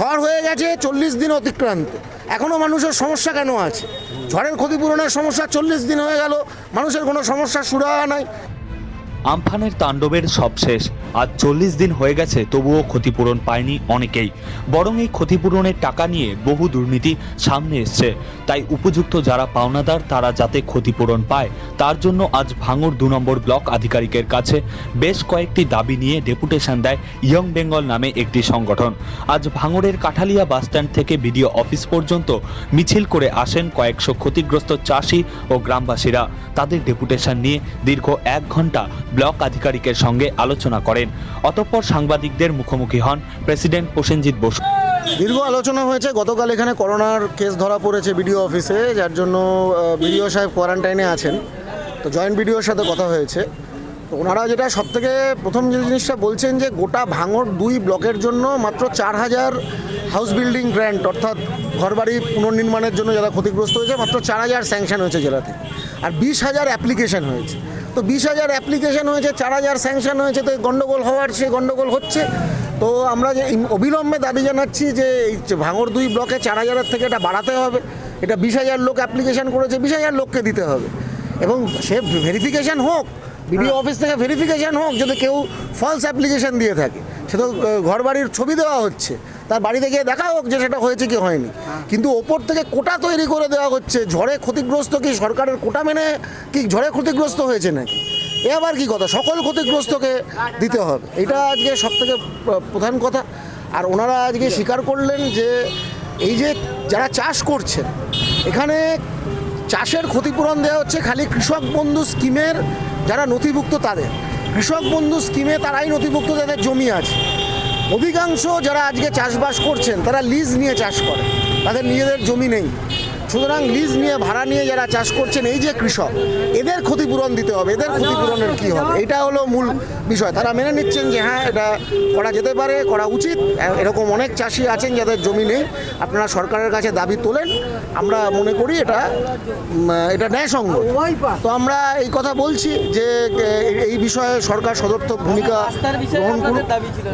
ঝড় হয়ে গেছে চল্লিশ দিন অতিক্রান্ত। এখনও মানুষের সমস্যা কেন আছে? ঝড়ের ক্ষতিপূরণের সমস্যা চল্লিশ দিন হয়ে গেল, মানুষের কোনো সমস্যা সুরাহা নাই। আমফানের তাণ্ডবের সব শেষ। আজ চল্লিশ দিন হয়ে গেছে, তবুও ক্ষতিপূরণ পায়নি অনেকেই। বরং এই ক্ষতিপূরণের টাকা নিয়ে বহু দুর্নীতি সামনে এসছে। তাই উপযুক্ত যারা পাওনাদার, তারা যাতে ক্ষতিপূরণ পায়, তার জন্য আজ ভাঙড় দু নম্বর ব্লক আধিকারিকের কাছে বেশ কয়েকটি দাবি নিয়ে ডেপুটেশন দেয় ইয়ং বেঙ্গল নামে একটি সংগঠন। আজ ভাঙড়ের কাঠালিয়া বাসস্ট্যান্ড থেকে বিডিও অফিস পর্যন্ত মিছিল করে আসেন কয়েকশো ক্ষতিগ্রস্ত চাষি ও গ্রামবাসীরা। তাদের ডেপুটেশন নিয়ে দীর্ঘ এক ঘণ্টা ব্লক আধিকারিকের সঙ্গে আলোচনা করেন। অতঃপর সাংবাদিকদের মুখোমুখি হন প্রেসিডেন্ট প্রসেনজিৎ বসু। দীর্ঘ আলোচনা হয়েছে, গতকাল এখানে করোনার কেস ধরা পড়েছে বিডিও অফিসে, যার জন্য বিডিও সাহেব কোয়ারেন্টাইনে আছেন। তো জয়েন্ট বিডিওর সাথে কথা হয়েছে। তো ওনারা যেটা সব থেকে প্রথম যে জিনিসটা বলছেন যে, গোটা ভাঙর দুই ব্লকের জন্য মাত্র চার হাজার হাউস বিল্ডিং গ্র্যান্ট, অর্থাৎ ঘরবাড়ি পুনর্নির্মাণের জন্য যারা ক্ষতিগ্রস্ত হয়েছে, মাত্র চার হাজার স্যাংশন হয়েছে জেলাতে। আর বিশ হাজার অ্যাপ্লিকেশন হয়েছে। তো বিশ হাজার অ্যাপ্লিকেশন হয়েছে চার হাজার স্যাংশন হয়েছে তো গণ্ডগোল হওয়ার সে গণ্ডগোল হচ্ছে। তো আমরা যে অবিলম্বে দাবি জানাচ্ছি যে এই যে ভাঙড় দুই ব্লকে চার হাজারের থেকে এটা বাড়াতে হবে। এটা বিশ হাজার লোক অ্যাপ্লিকেশন করেছে বিশ হাজার লোককে দিতে হবে। এবং সে ভেরিফিকেশান হোক বিডিও অফিস থেকে ভেরিফিকেশান হোক যদি কেউ ফলস অ্যাপ্লিকেশান দিয়ে থাকে সে তো ঘর বাড়ির ছবি দেওয়া হচ্ছে। তার বাড়িতে গিয়ে দেখা হোক যে সেটা হয়েছে কি হয়নি। কিন্তু ওপর থেকে কোটা তৈরি করে দেওয়া হচ্ছে ঝড়ে ক্ষতিগ্রস্ত কি সরকারের কোটা মেনে কি ঝড়ে ক্ষতিগ্রস্ত হয়েছে নাকি? এ আবার কি কথা? সকল ক্ষতিগ্রস্তকে দিতে হবে। এটা আজকে সব থেকে প্রধান কথা। আর ওনারা আজকে স্বীকার করলেন যে এই যে যারা চাষ করছেন এখানে চাষের ক্ষতিপূরণ দেওয়া হচ্ছে খালি কৃষক বন্ধু স্কিমের যারা নথিভুক্ত তাদের। কৃষক বন্ধু স্কিমে তারাই নথিভুক্ত যাদের জমি আছে। অধিকাংশ যারা আজকে চাষবাস করছেন তারা লিজ নিয়ে চাষ করে। তাদের নিজেদের জমি নেই। সুতরাং লিজ নিয়ে ভাড়া নিয়ে যারা চাষ করছেন এই যে কৃষক এদের ক্ষতিপূরণ দিতে হবে এদের ক্ষতিপূরণের কী হবে? এটা হলো মূল বিষয়। তারা মেনে নিচ্ছেন যে হ্যাঁ এটা করা যেতে পারে করা উচিত। এরকম অনেক চাষি আছেন যাদের জমি নেই। আপনারা সরকারের কাছে দাবি তোলেন। আমরা মনে করি এটা এটা ন্যায়সঙ্গত। তো আমরা এই কথা বলছি যে এই বিষয়ে সরকার সদর্থক ভূমিকা গ্রহণ করুন।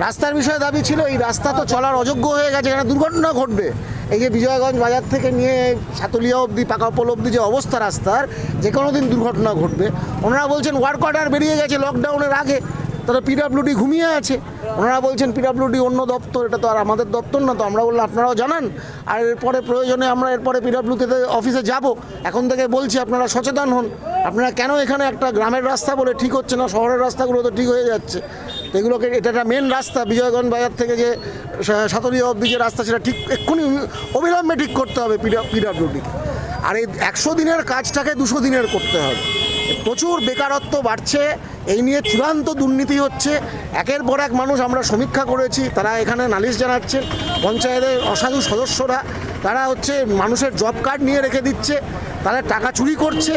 রাস্তার বিষয়ে দাবি ছিল এই রাস্তা তো চলার অযোগ্য হয়ে গেছে এখানে দুর্ঘটনা ঘটবে। এই যে বিজয়গঞ্জ বাজার থেকে নিয়ে সাতুলিয়া অবধি পাকা অবধি যে অবস্থা রাস্তার, যে কোনো দিন দুর্ঘটনা ঘটবে। ওনারা বলছেন ওয়ার্ক অর্ডার বেরিয়ে গেছে লকডাউনের আগে। তারা পিডাব্লিউডি ঘুমিয়ে আছে। ওনারা বলছেন পিডাব্লিউডি অন্য দপ্তর, এটা তো আর আমাদের দপ্তর না, তো আমরা বললাম, আপনারাও জানান। আর এরপরে প্রয়োজনে আমরা এরপরে পিডাব্লিউতে অফিসে যাব। এখন থেকে বলছি, আপনারা সচেতন হন। আপনারা কেন এখানে একটা গ্রামের রাস্তা বলে ঠিক হচ্ছে না, শহরের রাস্তাগুলো তো ঠিক হয়ে যাচ্ছে? এগুলোকে, এটা একটা মেন রাস্তা, বিজয়গঞ্জ বাজার থেকে যে সাতরিয়া অবধি যে রাস্তা, সেটা ঠিক, এক্ষুনি অবিলম্বে ঠিক করতে হবে পিডাব্লিউডিকে আর এই একশো দিনের কাজটাকে দুশো দিনের করতে হবে। প্রচুর বেকারত্ব বাড়ছে এই নিয়ে চূড়ান্ত দুর্নীতি হচ্ছে। একের পর এক মানুষ আমরা সমীক্ষা করেছি, তারা এখানে নালিশ জানাচ্ছে। পঞ্চায়েতের অসাধু সদস্যরা, তারা হচ্ছে মানুষের জব কার্ড নিয়ে রেখে দিচ্ছে। তারা টাকা চুরি করছে।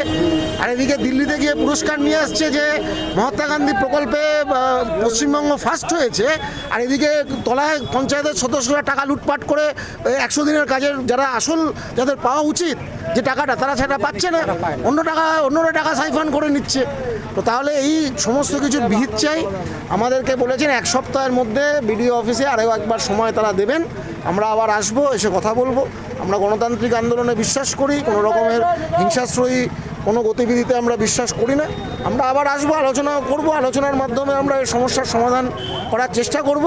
আর এদিকে দিল্লিতে গিয়ে পুরস্কার নিয়ে আসছে যে মহাত্মা গান্ধী প্রকল্পে পশ্চিমবঙ্গ ফার্স্ট হয়েছে। আর এদিকে তলায় পঞ্চায়েতের সদস্যরা টাকা লুটপাট করে একশো দিনের কাজের যারা আসল, যাদের পাওয়া উচিত যে টাকাটা, তারা সেটা পাচ্ছে না। অন্য টাকা, অন্যরা টাকা সাইফান করে নিচ্ছে। তো তাহলে এই সমস্ত কিছুর বিহিত চাই। আমাদেরকে বলেছেন এক সপ্তাহের মধ্যে বিডিও অফিসে আরও একবার সময় তারা দেবেন। আমরা আবার আসব, এসে কথা বলব। আমরা গণতান্ত্রিক আন্দোলনে বিশ্বাস করি, কোনো রকমের হিংসাশ্রয়ী কোনো গতিবিধিতে আমরা বিশ্বাস করি না। আমরা আবার আসব, আলোচনা করব, আলোচনার মাধ্যমে আমরা এই সমস্যার সমাধান করার চেষ্টা করব।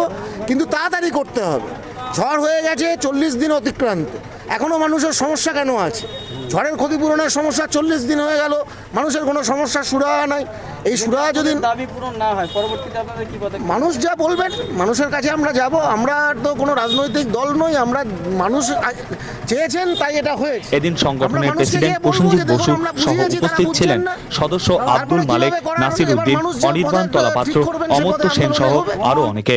কিন্তু তাড়াতাড়ি করতে হবে। ঝড় হয়ে গেছে, চল্লিশ দিন অতিক্রান্ত। এখনও মানুষের সমস্যা কেন আছে? ঝড়ের ক্ষতিপূরণের সমস্যা চল্লিশ দিন হয়ে গেল, মানুষের কোনো সমস্যা সুরাহা নাই। এই সুরা যদি দাবি পূরণ না হয় পরবর্তীতে আপনাদের কি পদক্ষেপ? মানুষ যা বলবেন মানুষের কাছে আমরা যাব আমরা তো কোনো রাজনৈতিক দল নই আমরা মানুষ চেয়েছেন তাই এটা হয়েছে। এদিন সংগঠনের প্রেসিডেন্ট প্রসেনজিৎ বসু সহ উপস্থিত ছিলেন সদস্য আব্দুল মালেক? নাসির উদ্দিন অনির্বাণ তলাপাত্র অমর্ত্য সেন সহ আরও আরও অনেকে।